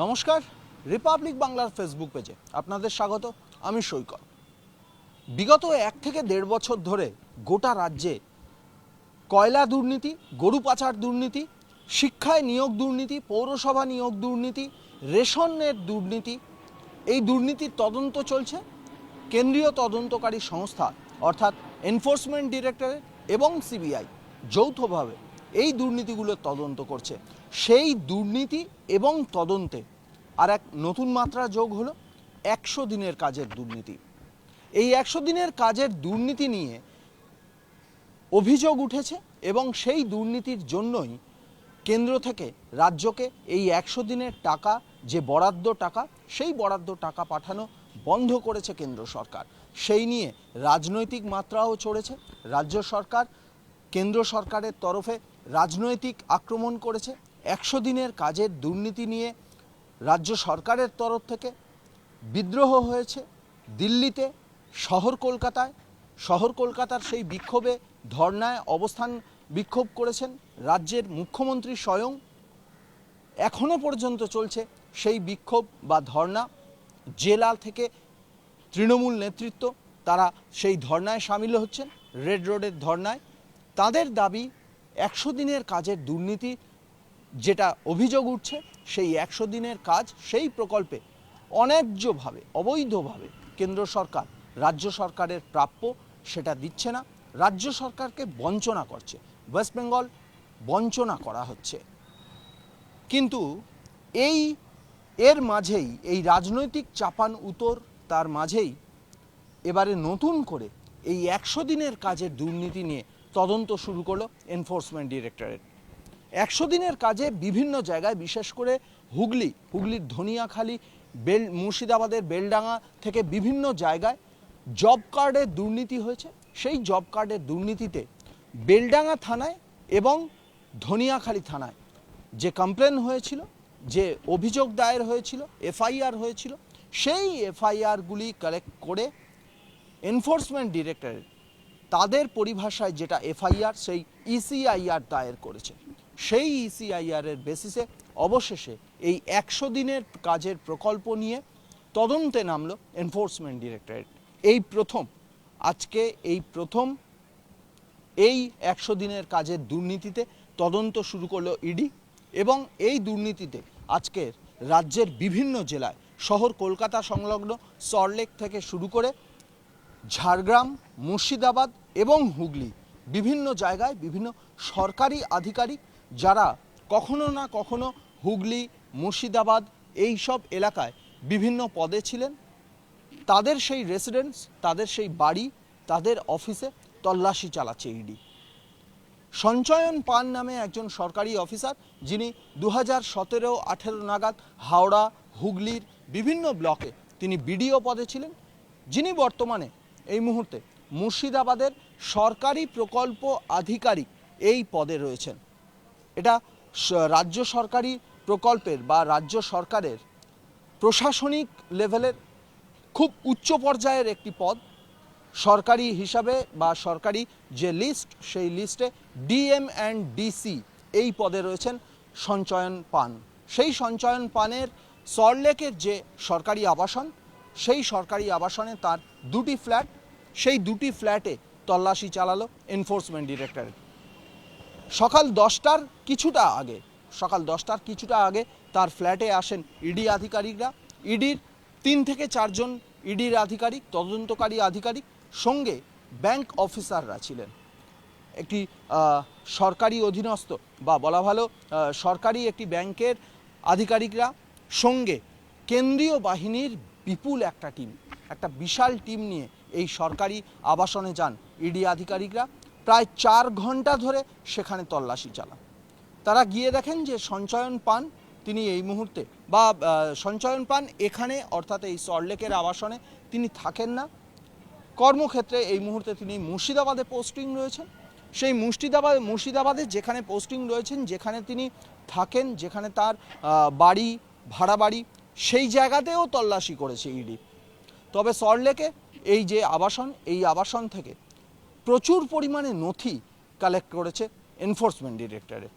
নমস্কার রিপাবলিক বাংলার ফেসবুক পেজে আপনাদের স্বাগত, আমি সৈকত। বিগত এক থেকে দেড় বছর ধরে গোটা রাজ্যে কয়লা দুর্নীতি, গরু পাচার দুর্নীতি, শিক্ষায় নিয়োগ দুর্নীতি, পৌরসভা নিয়োগ দুর্নীতি রেশনের দুর্নীতি, এই দুর্নীতির তদন্ত চলছে। কেন্দ্রীয় তদন্তকারী সংস্থা, অর্থাৎ এনফোর্সমেন্ট ডিরেক্টরেট এবং সিবিআই যৌথভাবে এই দুর্নীতিগুলোর তদন্ত করছে। সেই দুর্নীতি এবং তদন্তে আর এক নতুন মাত্রা যোগ হলো একশো দিনের কাজের দুর্নীতি। এই একশো দিনের কাজের দুর্নীতি নিয়ে অভিযোগ উঠেছে এবং সেই দুর্নীতির জন্যই কেন্দ্র থেকে রাজ্যকে এই একশো দিনের টাকা, যে বরাদ্দ টাকা, সেই বরাদ্দ টাকা পাঠানো বন্ধ করেছে কেন্দ্র সরকার। সেই নিয়ে রাজনৈতিক মাত্রাও চড়েছে। রাজ্য সরকার, কেন্দ্র সরকারের তরফে রাজনৈতিক আক্রমণ করেছে। একশো দিনের কাজের দুর্নীতি নিয়ে রাজ্য সরকারের তরফ থেকে বিদ্রোহ হয়েছে। দিল্লিতে, শহর কলকাতায়, শহর কলকাতার সেই বিক্ষোভে ধর্নায় অবস্থান বিক্ষোভ করেছেন রাজ্যের মুখ্যমন্ত্রী স্বয়ং। এখনও পর্যন্ত চলছে সেই বিক্ষোভ বা ধর্না। জেলা থেকে তৃণমূল নেতৃত্ব, তারা সেই ধর্নায় সামিল হচ্ছেন, রেড রোডের ধর্নায়। তাদের দাবি একশো দিনের কাজের দুর্নীতি যেটা অভিযোগ উঠছে, সেই একশো দিনের কাজ সেই প্রকল্পে অন্যায্যভাবে, অবৈধভাবে কেন্দ্র সরকার, রাজ্য সরকারের প্রাপ্য সেটা দিচ্ছে না। রাজ্য সরকারকে বঞ্চনা করছে। ওয়েস্ট বেঙ্গল বঞ্চনা করা হচ্ছে। কিন্তু এই, এর মাঝেই, এই রাজনৈতিক চাপান উতর তার মাঝেই এবারে নতুন করে এই একশো দিনের কাজের দুর্নীতি নিয়ে তদন্ত শুরু করল এনফোর্সমেন্ট ডিরেক্টরেট। একশো দিনের কাজে বিভিন্ন জায়গায়, বিশেষ করে হুগলি, হুগলির ধনিয়াখালী, বেল, মুর্শিদাবাদের বেলডাঙ্গা থেকে বিভিন্ন জায়গায় জব কার্ডের দুর্নীতি হয়েছে। সেই জব কার্ডের দুর্নীতিতে বেলডাঙ্গা থানায় এবং ধনিয়াখালী থানায় যে কমপ্লেন হয়েছিল, যে অভিযোগ দায়ের হয়েছিল, এফআইআর হয়েছিল, সেই এফআইআরগুলি কালেক্ট করে এনফোর্সমেন্ট ডিরেক্টরেট তাদের পরিভাষায় যেটা এফআইআর, সেই ইসিআইআর দায়ের করেছে। সেই ইসিআইআর এর বেসিসে অবশেষে এই একশো দিনের কাজের প্রকল্প নিয়ে তদন্তে নামলো এনফোর্সমেন্ট ডিরেক্টরেট এই প্রথম, আজকে এই প্রথম এই একশো দিনের কাজের দুর্নীতিতে তদন্ত শুরু করল ইডি এবং এই দুর্নীতিতে আজকের রাজ্যের বিভিন্ন জেলায়, শহর কলকাতা সংলগ্ন সরলেক থেকে শুরু করে ঝাড়গ্রাম, মুর্শিদাবাদ এবং হুগলি বিভিন্ন জায়গায় বিভিন্ন সরকারি আধিকারিক যারা কখনো না কখনো হুগলি, মুর্শিদাবাদ এই সব এলাকায় বিভিন্ন পদে ছিলেন। তাদের সেই রেসিডেন্স তাদের সেই বাড়ি, তাদের অফিসে তল্লাশি চালাচ্ছে ইডি সঞ্চয়ন পান নামে একজন সরকারি অফিসার যিনি দু হাজার সতেরো আঠেরো নাগাদ হাওড়া, হুগলির বিভিন্ন ব্লকে তিনি বিডিও পদে ছিলেন। যিনি বর্তমানে এই মুহূর্তে মুর্শিদাবাদের সরকারি প্রকল্প আধিকারিক এই পদে রয়েছেন। এটা রাজ্য সরকারি প্রকল্পের বা রাজ্য সরকারের প্রশাসনিক লেভেলের খুব উচ্চ পর্যায়ের একটি পদ। সরকারি হিসাবে বা সরকারি যে লিস্ট, সেই লিস্টে ডিএম অ্যান্ড ডিসি এই পদে রয়েছেন সঞ্চয়ন পান। সেই সঞ্চয়ন পানের সরলেকের যে সরকারি আবাসন সেই সরকারি আবাসনে তার দুটি ফ্ল্যাট, সেই দুটি ফ্ল্যাটে তল্লাশি চালালো এনফোর্সমেন্ট ডিরেক্টরেট সকাল দশটার কিছুটা আগে, সকাল দশটার কিছুটা আগে তার ফ্ল্যাটে আসেন ইডি আধিকারিকরা। ইডির তিন থেকে চারজন ইডির আধিকারিক, তদন্তকারী আধিকারিক, সঙ্গে ব্যাংক অফিসাররা ছিলেন। একটি সরকারি অধীনস্থ বা বলা ভালো সরকারি একটি ব্যাংকের আধিকারিকরা, সঙ্গে কেন্দ্রীয় বাহিনীর বিপুল একটা টিম একটা বিশাল টিম নিয়ে এই সরকারি আবাসনে যান ইডি আধিকারিকরা। প্রায় চার ঘণ্টা ধরে সেখানে তল্লাশি চালান। তারা গিয়ে দেখেন যে সঞ্চয়ন পান তিনি এই মুহূর্তে বা সঞ্চয়ন পান এখানে, অর্থাৎ এই সল্টলেকের আবাসনে তিনি থাকেন না। কর্মক্ষেত্রে এই মুহূর্তে তিনি মুর্শিদাবাদে পোস্টিং রয়েছেন। সেই মুর্শিদাবাদ মুর্শিদাবাদে যেখানে পোস্টিং রয়েছেন, যেখানে তিনি থাকেন, যেখানে তার বাড়ি, ভাড়া বাড়ি সেই জায়গাতেও তল্লাশি করেছে ইডি। তবে সরলেকে এই যে আবাসন, এই আবাসন থেকে প্রচুর পরিমাণে নথি কালেক্ট করেছে এনফোর্সমেন্ট ডিরেক্টরেট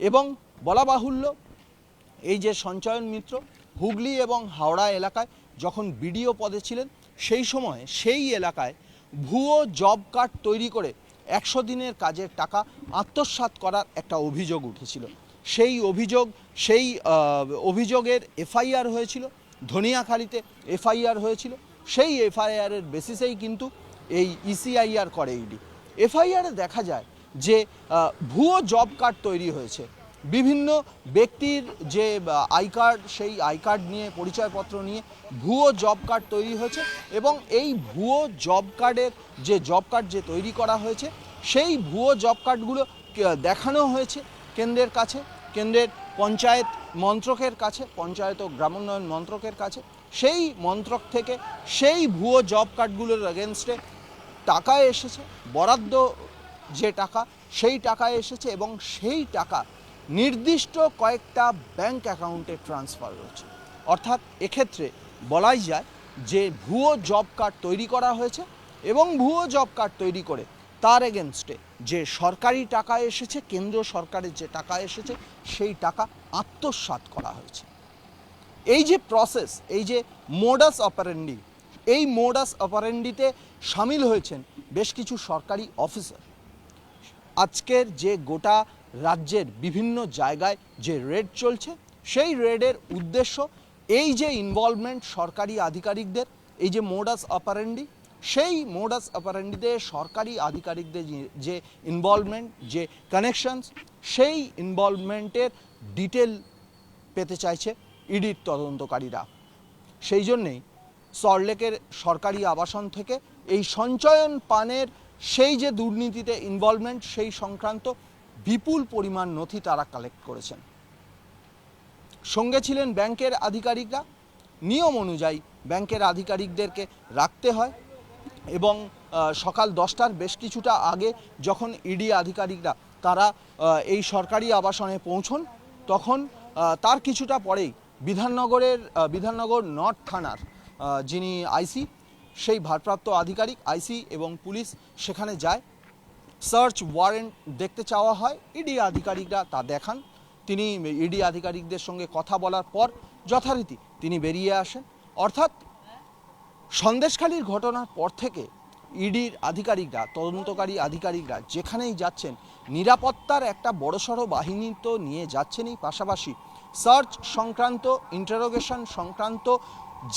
এবং বলা বাহুল্য, এই যে সঞ্চয়ন মিত্র হুগলি এবং হাওড়া এলাকায় যখন বিডিও পদে ছিলেন, সেই সময়ে সেই এলাকায় ভুয়ো জব কার্ড তৈরি করে একশো দিনের কাজের টাকা আত্মসাৎ করার একটা অভিযোগ উঠেছিল। সেই অভিযোগ, সেই অভিযোগের এফআইআর হয়েছিল, ধনিয়াখালীতে এফআইআর হয়েছিল। সেই এফআইআরের বেসিসেই কিন্তু এই E ইসিআইআর করে ইডি এফআইআরে দেখা যায় যে ভুয়ো জব কার্ড তৈরি হয়েছে। বিভিন্ন ব্যক্তির যে আই কার্ড সেই আই কার্ড নিয়ে, পরিচয়পত্র নিয়ে ভুয়ো জব কার্ড তৈরি হয়েছে এবং এই ভুয়ো জব কার্ডের যে জব কার্ড যে তৈরি করা হয়েছে, সেই ভুয়ো জব কার্ডগুলো দেখানো হয়েছে কেন্দ্রের কাছে। কেন্দ্রের পঞ্চায়েত মন্ত্রকের কাছে, পঞ্চায়েত ও গ্রামোন্নয়ন মন্ত্রকের কাছে, সেই মন্ত্রক থেকে সেই ভুয়ো জব কার্ডগুলোর এগেনস্টে টাকা এসেছে, বরাদ্দ যে টাকা, সেই টাকা এসেছে এবং সেই টাকা নির্দিষ্ট কয়েকটা ব্যাংক অ্যাকাউন্টে ট্রান্সফার হয়েছে। অর্থাৎ এক্ষেত্রে বলাই যায় যে ভুয়ো জব কার্ড তৈরি করা হয়েছে এবং ভুয়ো জব কার্ড তৈরি করে তার এগেনস্টে যে সরকারি টাকা এসেছে কেন্দ্র সরকারের যে টাকা এসেছে, সেই টাকা আত্মসাৎ করা হয়েছে। এই যে প্রসেস এই যে মোডাস অপারেন্ডি এই মোডাস অপারেন্ডিতে সামিল হয়েছেন বেশ কিছু সরকারি অফিসার আজকের যে গোটা রাজ্যের বিভিন্ন জায়গায় যে রেড চলছে, সেই রেডের উদ্দেশ্য এই যে ইনভলভমেন্ট সরকারি আধিকারিকদের, এই যে মোডাস অপারেন্ডি সেই মোডাস অপারেন্ডিতে সরকারি আধিকারিকদের যে- ইনভলভমেন্ট যে কানেকশনস সেই ইনভলভমেন্টের ডিটেল পেতে চাইছে ইডির তদন্তকারীরা। সেই জন্যেই সল্টলেকের সরকারি আবাসন থেকে এই সঞ্চয়ন পানের সেই যে দুর্নীতিতে ইনভলভমেন্ট সেই সংক্রান্ত বিপুল পরিমাণ নথি তারা কালেক্ট করেছেন। সঙ্গে ছিলেন ব্যাংকের আধিকারিকরা। নিয়ম অনুযায়ী ব্যাংকের আধিকারিকদেরকে রাখতে হয়। এবং সকাল দশটার বেশ কিছুটা আগে যখন ইডি আধিকারিকরা তারা এই সরকারি আবাসনে পৌঁছন, তখন তার কিছুটা পরেই বিধাননগরের বিধাননগর নর্থ থানার যিনি আইসি, সেই ভারপ্রাপ্ত আধিকারিক আইসি এবং পুলিশ সেখানে যায়। সার্চ ওয়ারেন্ট দেখতে চাওয়া হয়, ইডি আধিকারিকরা তা দেখান। তিনি ইডি আধিকারিকদের সঙ্গে কথা বলার পর যথারীতি তিনি বেরিয়ে আসেন। অর্থাৎ সন্দেশখালীর ঘটনার পর থেকে ইডির আধিকারিকরা, তদন্তকারী আধিকারিকরা যেখানেই যাচ্ছেন, নিরাপত্তার একটা বড়সড় বাহিনী তো নিয়ে যাচ্ছেনই পাশাপাশি। সার্চ সংক্রান্ত, ইন্টারোগেশন সংক্রান্ত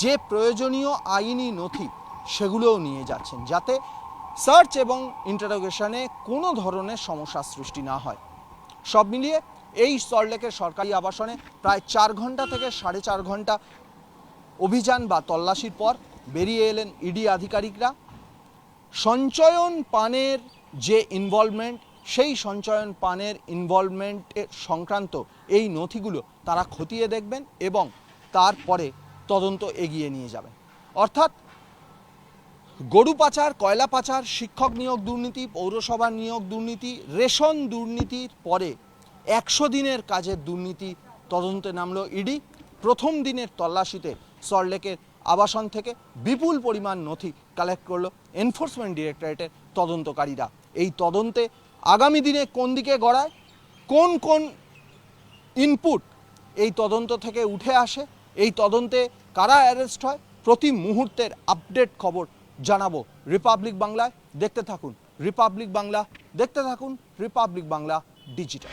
যে প্রয়োজনীয় আইনি নথি, সেগুলোও নিয়ে যাচ্ছেন যাতে সার্চ এবং ইন্টারোগেশনে কোনো ধরনের সমস্যা সৃষ্টি না হয়। সব মিলিয়ে এই সল্টলেকের সরকারি আবাসনে প্রায় চার ঘণ্টা থেকে সাড়ে চার ঘণ্টা অভিযান বা তল্লাশির পর বেরিয়ে এলেন ইডি আধিকারিকরা। সঞ্চয়ন পানের যে ইনভলভমেন্ট সেই সঞ্চয়ন পানের ইনভলভমেন্টের সংক্রান্ত এই নথিগুলো তারা খতিয়ে দেখবেন এবং তারপরে তদন্ত এগিয়ে নিয়ে যাবেন। অর্থাৎ গরু পাচার, কয়লা পাচার, শিক্ষক নিয়োগ দুর্নীতি, পৌরসভা নিয়োগ দুর্নীতি, রেশন দুর্নীতির পরে একশো দিনের কাজের দুর্নীতি তদন্তে নামলো ইডি প্রথম দিনের তল্লাশিতে সল্টলেকের আবাসন থেকে বিপুল পরিমাণ নথি কালেক্ট করল এনফোর্সমেন্ট ডিরেক্টরেটের তদন্তকারীরা। এই তদন্তে আগামী দিনে কোন দিকে গড়ায়, কোন কোন ইনপুট এই তদন্ত থেকে উঠে আসে, এই তদন্তে কারা অ্যারেস্ট হয়, প্রতি মুহূর্তের আপডেট খবর জানাব রিপাবলিক বাংলায় দেখতে থাকুন রিপাবলিক বাংলা দেখতে থাকুন রিপাবলিক বাংলা ডিজিটাল